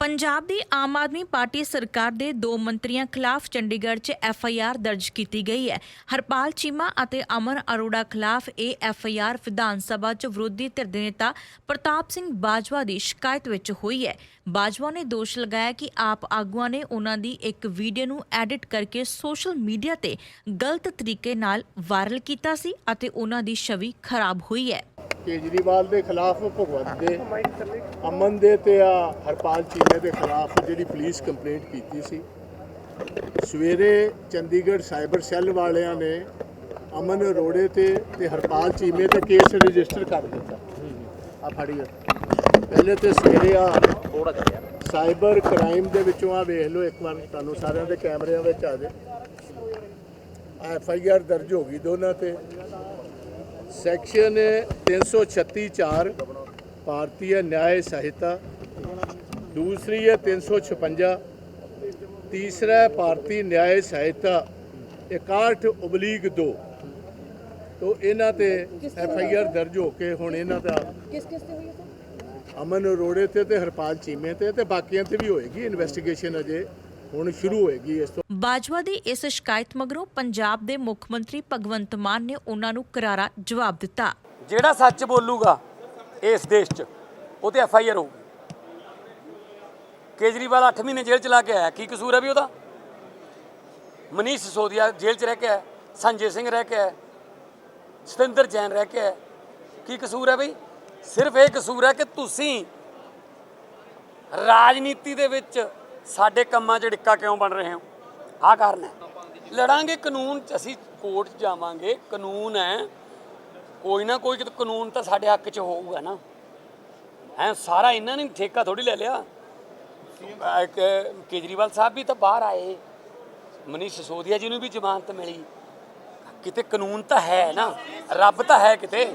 ਪੰਜਾਬ ਦੀ Aam Aadmi party ਸਰਕਾਰ ਦੇ ਦੋ ਮੰਤਰੀਆਂ ਖਿਲਾਫ ਚੰਡੀਗੜ੍ਹ 'ਚ ਐਫ ਆਈ ਆਰ ਦਰਜ ਕੀਤੀ ਗਈ ਹੈ। ਹਰਪਾਲ ਚੀਮਾ ਅਤੇ ਅਮਨ ਅਰੋੜਾ ਖਿਲਾਫ ਇਹ F I R Vidhan Sabha 'ਚ ਵਿਰੋਧੀ ਧਿਰ ਦੇ ਨੇਤਾ ਪ੍ਰਤਾਪ ਸਿੰਘ ਬਾਜਵਾ ਦੀ ਸ਼ਿਕਾਇਤ ਵਿੱਚ ਹੋਈ ਹੈ। ਬਾਜਵਾ ਨੇ ਦੋਸ਼ ਲਗਾਇਆ ਕਿ ਆਪ ਆਗੂਆਂ ਨੇ ਉਹਨਾਂ ਦੀ ਇੱਕ ਵੀਡੀਓ ਨੂੰ ਐਡਿਟ ਕਰਕੇ ਸੋਸ਼ਲ ਮੀਡੀਆ ਤੇ ਗਲਤ ਤਰੀਕੇ ਨਾਲ ਵਾਇਰਲ ਕੀਤਾ ਸੀ ਅਤੇ ਉਹਨਾਂ ਦੀ ਛਵੀ ਖਰਾਬ ਹੋਈ ਹੈ। ਕੇਜਰੀਵਾਲ ਦੇ ਖਿਲਾਫ ਭਗਵੰਤ ਦੇ ਅਮਨ ਦੇ ਤੇ ਆ ਹਰਪਾਲ ਚੀਮੇ ਦੇ ਖਿਲਾਫ ਜਿਹੜੀ ਪੁਲਿਸ ਕੰਪਲੇਂਟ ਕੀਤੀ ਸੀ। ਸਵੇਰੇ ਚੰਡੀਗੜ੍ਹ ਸਾਈਬਰ ਸੈੱਲ ਵਾਲਿਆਂ ਨੇ ਅਮਨ ਅਰੋੜੇ ਤੇ ਤੇ ਹਰਪਾਲ ਚੀਮੇ ਤੇ ਕੇਸ ਰਜਿਸਟਰ ਕਰ ਦਿੱਤਾ। ਆ ਫੜੀਏ ਪਹਿਲੇ ਤੇ ਸਵੇਰੇ ਆ ਥੋੜਾ ਜਿਹਾ ਸਾਈਬਰ ਕ੍ਰਾਈਮ ਦੇ ਵਿੱਚੋਂ ਆ ਵੇਖ ਲਓ ਇੱਕ ਵਾਰ ਤੁਹਾਨੂੰ ਸਾਰਿਆਂ ਦੇ ਕੈਮਰਿਆਂ ਵਿੱਚ ਆ ਜੇ। ਐਫ ਆਈ ਆਰ ਦਰਜ ਹੋ ਗਈ ਦੋਨਾਂ ਤੇ। ਸੈਕਸ਼ਨ 336.4 ਭਾਰਤੀ ਨਿਆਂ ਸਹਾਇਤਾ ਦੂਸਰੀ ਹੈ 356 ਤੀਸਰਾ ਭਾਰਤੀ ਨਿਆਂ ਸਹਾਇਤਾ 61 ਉਬਲੀਗ 2 ਤੋਂ ਇਹਨਾਂ ਤੇ ਐਫ ਆਈ ਆਰ ਦਰਜ ਹੋ ਕੇ ਹੁਣ ਇਹਨਾਂ ਦਾ ਕਿਸ ਕਿਸ ਤੇ ਹੋਈ ਹੈ ਸਰ? ਅਮਨ ਅਰੋੜੇ ਤੇ ਤੇ ਹਰਪਾਲ ਚੀਮੇ ਤੇ ਤੇ ਬਾਕੀਆਂ ਤੇ ਵੀ ਹੋਏਗੀ ਇਨਵੈਸਟੀਗੇਸ਼ਨ ਅਜੇ। ਹੁਣ ਸ਼ੁਰੂ ਹੋਏਗੀ ਇਸ ਤੋਂ। ਬਾਜਵਾ ਦੀ ਇਸ ਸ਼ਿਕਾਇਤ ਮਗਰੋਂ ਪੰਜਾਬ ਦੇ ਮੁੱਖ ਮੰਤਰੀ ਭਗਵੰਤ ਮਾਨ ਨੇ ਉਹਨਾਂ ਨੂੰ ਕਰਾਰਾ ਜਵਾਬ ਦਿੱਤਾ। ਜਿਹੜਾ ਸੱਚ ਬੋਲੂਗਾ ਇਸ ਦੇਸ਼ 'ਚ ਉਹ ਤੇ ਐਫ ਆਈ ਆਰ ਹੋਊਗੀ। ਕੇਜਰੀਵਾਲ 8 ਮਹੀਨੇ ਜੇਲ੍ਹ ਚ ਲਾ ਕੇ ਆਇਆ ਕੀ ਕਸੂਰ ਹੈ ਵੀ ਉਹਦਾ? ਮਨੀਸ਼ ਸਿਸੋਦੀਆ ਜੇਲ੍ਹ 'ਚ ਰਹਿ ਕੇ ਆਇਆ ਸੰਜੇ ਸਿੰਘ ਰਹਿ ਕੇ ਆਇਆ ਸਤਿੰਦਰ ਜੈਨ ਰਹਿ ਕੇ ਆਇਆ। ਕੀ ਕਸੂਰ ਹੈ ਬਈ? ਸਿਰਫ ਇਹ ਕਸੂਰ ਹੈ ਕਿ ਤੁਸੀਂ ਰਾਜਨੀਤੀ ਦੇ ਵਿੱਚ ਸਾਡੇ ਕੰਮਾਂ 'ਚ ਡਿੱਕਾ ਕਿਉਂ ਬਣ ਰਹੇ ਹੋ? ਆਹ ਕਾਰਨ ਹੈ। ਲੜਾਂਗੇ ਕਾਨੂੰਨ 'ਚ, ਅਸੀਂ ਕੋਰਟ 'ਚ ਜਾਵਾਂਗੇ। ਕਾਨੂੰਨ ਹੈ। ਕੋਈ ਨਾ ਕੋਈ ਕਾਨੂੰਨ ਤਾਂ ਸਾਡੇ ਹੱਕ 'ਚ ਹੋਊਗਾ ਨਾ। ਐ ਸਾਰਾ ਇਹਨਾਂ ਨੇ ਠੇਕਾ ਥੋੜੀ ਲੈ ਲਿਆ। ਕੇਜਰੀਵਾਲ ਸਾਹਿਬ ਵੀ ਤਾਂ ਬਾਹਰ ਆਏ। ਮਨੀਸ਼ ਸਿਸੋਦੀਆ ਜੀ ਨੂੰ ਵੀ ਜ਼ਮਾਨਤ ਮਿਲੀ। ਕਿਤੇ ਕਾਨੂੰਨ ਤਾਂ ਹੈ ਨਾ। ਰੱਬ ਤਾਂ ਹੈ ਕਿਤੇ।